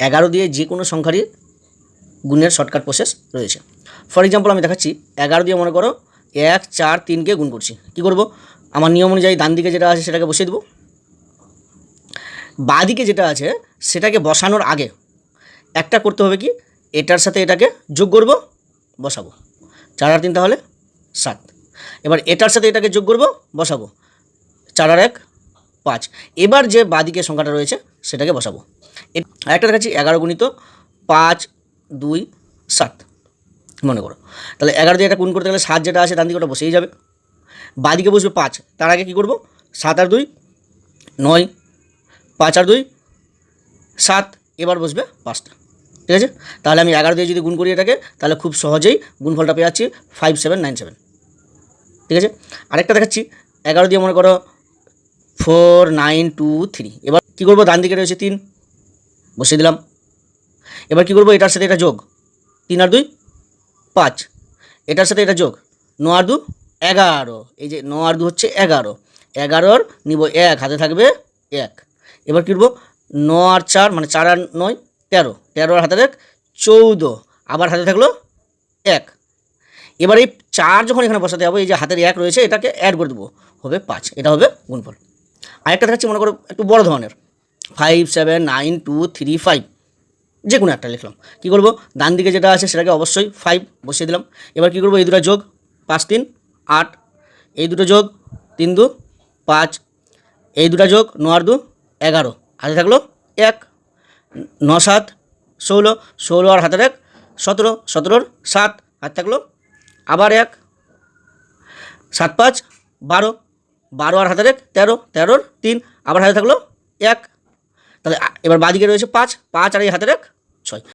এগারো দিয়ে যে কোনো সংখ্যারই গুণের শর্টকাট প্রসেস রয়েছে। ফর এক্সাম্পল আমি দেখাচ্ছি, এগারো দিয়ে মনে করো এক, চার, তিনকে গুণ করছি। কি করব? আমার নিয়ম অনুযায়ী ডান দিকে যেটা আছে সেটাকে বসিয়ে দেবো। বাঁ দিকে যেটা আছে সেটাকে বসানোর আগে একটা করতে হবে কি? এটার সাথে এটাকে যোগ করব, বসাবো। চার আর তিন তাহলে সাত। এবার এটার সাথে এটাকে যোগ করব, বসাবো। চার আর এক পাঁচ। এবার যে বাদিকে সংখ্যাটা রয়েছে, সেটাকে বসাবো। এ- আরেকটা দেখাচ্ছি, এগারো গুণিত পাঁচ, দুই, সাত। মনে করো। তাহলে এগারো দিয়ে একটা গুণ করতে গেলে সাত যেটা আছে, ডান দিকে ওটা বসেই যাবে। বাদিকে বসবে পাঁচ। তার আগে কী করব? সাত আর দুই, নয়। পাঁচ আর দুই, সাত। এবার বসবে পাঁচটা। ঠিক আছে? তাহলে আমি এগারো দিয়ে যদি গুণ করি এটাকে, তাহলে খুব সহজেই গুণফলটা পেয়ে যাচ্ছি ফাইভ সেভেন নাইন সেভেন ঠিক আছে? আরেকটা দেখাচ্ছি, এগারো দিয়ে মনে করো ফোর নাইন টু থ্রি এবার কী করব? ডান দিকে রয়েছে তিন। বসিয়ে দিলাম। এবার কী করব? এটার সাথে এটা যোগ। তিন আর দুই, পাঁচ। এটার সাথে এটা যোগ। ন আর দু, এগারো। এই যে ন আর দু হচ্ছে এগারো। এগারোর নিব এক, হাতে থাকবে এক। এবার কী করব? ন আর চার মানে চার আর নয়, তেরো। তেরো আর হাতে এক চৌদ্দ। আবার হাতে থাকল এক। এবার এই চার যখন এখানে বসাতে যাব এই যে হাতের এক রয়েছে, এটাকে অ্যাড করে দেবো। হবে পাঁচ। এটা হবে গুণফল। আরেকটা দেখাচ্ছি, মনে করো একটু বড় ধরনের। Five seven nine two three five যে কোনো একটা লিখলাম। কী করব? ডান দিকে যেটা আছে সেটাকে অবশ্যই ফাইভ বসিয়ে দিলাম। এবার কী করব? এই দুটো যোগ, পাঁচ, তিন, আট। এই দুটো যোগ, তিন, দু, পাঁচ। এই দুটো যোগ, ন আর দু, এগারো। হাতে থাকল এক, ন, সাত, ষোলো ষোলো আর হাতের এক, সতেরো, সতেরোর সাত। হাত থাকল আবার এক, সাত, পাঁচ, বারো বারো আর হাতের এক তেরো, তেরোর তিন, আবার হাতে থাকল এক। তাহলে এবার বাদিকে রয়েছে পাঁচ পাঁচ আর এই হাতের এক।